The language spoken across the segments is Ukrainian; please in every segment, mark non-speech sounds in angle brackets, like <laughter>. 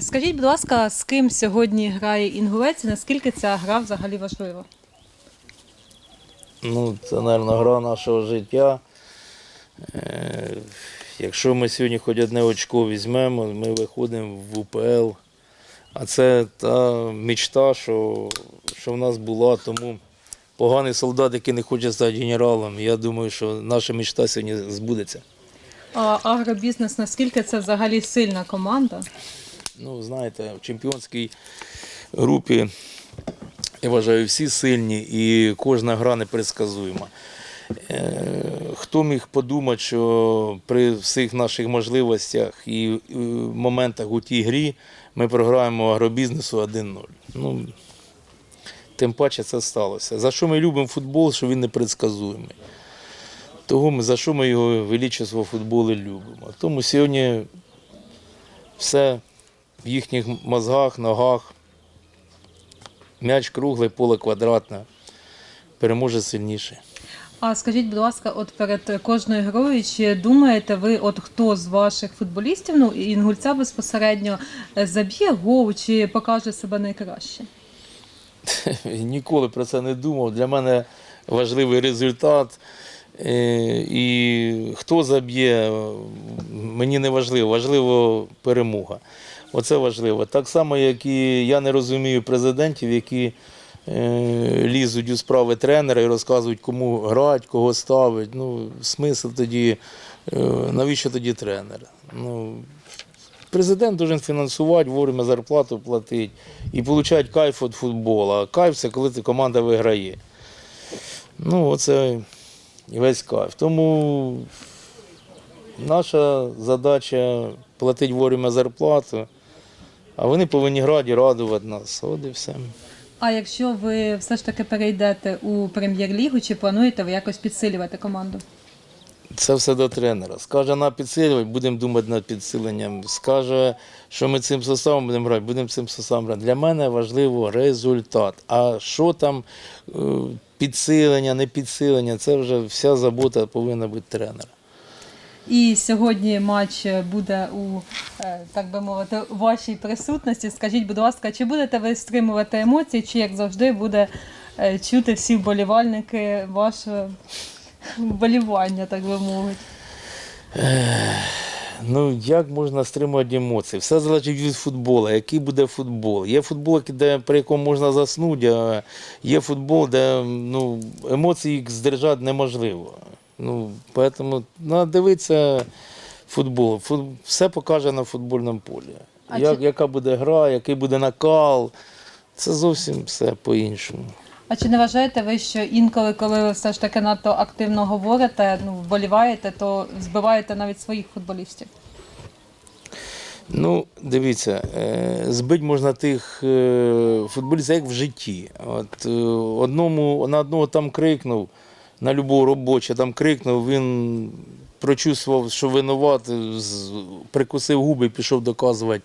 Скажіть, будь ласка, з ким сьогодні грає інгулець і наскільки ця гра взагалі важлива? Ну, це, мабуть, гра нашого життя. Е, Якщо ми сьогодні хоч одне очко візьмемо, ми виходимо в УПЛ. А це та мечта, що, що в нас була, тому поганий солдат, який не хоче стати генералом, я думаю, що наша мечта сьогодні збудеться. А агробізнес, наскільки це взагалі сильна команда? Ну, знаєте, в чемпіонській групі, я вважаю, всі сильні і кожна гра непредсказуема. Е, Хто міг подумати, що при всіх наших можливостях і е, моментах у тій грі ми програємо агробізнесу 1-0. Ну, тим паче це сталося. За що ми любимо футбол, що він непредсказуємий. Того ми, за що ми його величество футболу любимо. Тому сьогодні все в їхніх мозгах, ногах. М'яч круглий, поле квадратне. Переможе сильніший. А скажіть, будь ласка, от перед кожною грою, чи думаєте ви, от хто з ваших футболістів, ну інгульця безпосередньо, е, заб'є гол чи покаже себе найкраще? <laughs> Ніколи про це не думав. Для мене важливий результат. Е, І хто заб'є, мені не важливо, важливо перемога. Оце важливо. Так само, як і я не розумію президентів, які е, лізуть у справи тренера і розказують, кому грати, кого ставить. Ну, смисл тоді, е, навіщо тоді тренер? Ну, Президент должен фінансувати, вовремя зарплату платити і отримати кайф від футболу. А кайф це коли ти команда виграє. Ну, оце і весь кайф. Тому наша задача платити вовремя зарплату, а вони повинні грати радувати нас. От і все. А якщо ви все ж таки перейдете у прем'єр-лігу, чи плануєте ви якось підсилювати команду? Це все до тренера. Скаже на підсилювати, будемо думати над підсиленням. Скаже, що ми цим составом будемо грати, будемо цим составом грати. Для мене важливо результат. А що там е, підсилення, не підсилення, це вже вся забота повинна бути тренера. І сьогодні матч буде у, е, так би мовити, вашій присутності. Скажіть, будь ласка, чи будете ви стримувати емоції, чи як завжди буде е, чути всі вболівальники ваше вболівання, так би мовити? Ну, як можна стримувати емоції? Все залежить від футболу. Який буде футбол? Є футбол, де, при якому можна заснути, а є футбол, де ну, емоції здержати неможливо. Ну, тому треба дивитися футбол. Фут- Все покаже на футбольному полі. А Як, чи- Яка буде гра, який буде накал. Це зовсім все по-іншому. А чи не вважаєте ви, що інколи, коли ви все ж таки надто активно говорите, ну вболіваєте, то збиваєте навіть своїх футболістів? Ну, дивіться, е, збити можна тих е, футболістів, як в житті. От, е, одному, на одного там крикнув, на любого робочого там крикнув, він прочувствував, що винуват, прикусив губи і пішов доказувати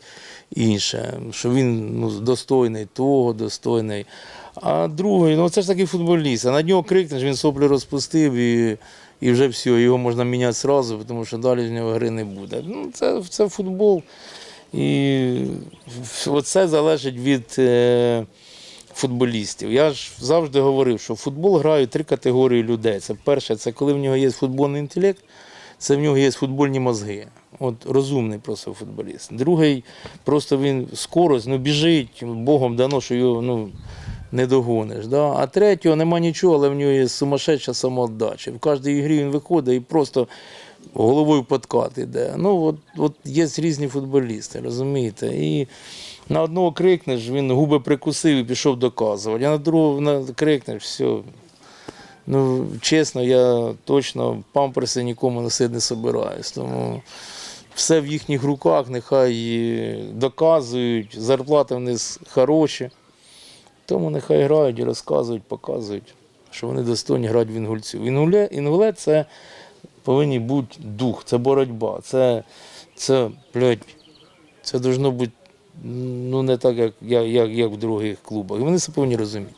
інше, що він ну, достойний того, достойний. А другий, ну це ж такий футболіст, а на нього крикнеш, він соплі розпустив і, і вже все, його можна міняти одразу, тому що далі з нього гри не буде. Ну, це, це футбол. І це залежить від е, футболістів. Я ж завжди говорив, що в футбол грають три категорії людей. Це перше, це коли в нього є футбольний інтелект, це в нього є футбольні мозги. От розумний просто футболіст. Другий, просто він скорость, ну біжить, Богом дано, що його ну, не догониш. Да? А третього нема нічого, але в нього є сумасшедша самоотдача. В кожній грі він виходить і просто головою подкат іде. Ну, от, от є різні футболісти, розумієте? І на одного крикнеш, він губи прикусив і пішов доказувати, а на другого крикнеш, все. Ну, чесно, я точно памперси нікому носити не собираюсь. Тому все в їхніх руках, нехай доказують, зарплати в них хороші. Тому нехай грають розказують, показують, що вони достойні грати в інгульців. Інгуле, інгуле це повинен бути дух, це боротьба. Це, це, блядь, це должно бути ну, не так, як, як, як в других клубах. І вони це повинні розуміти.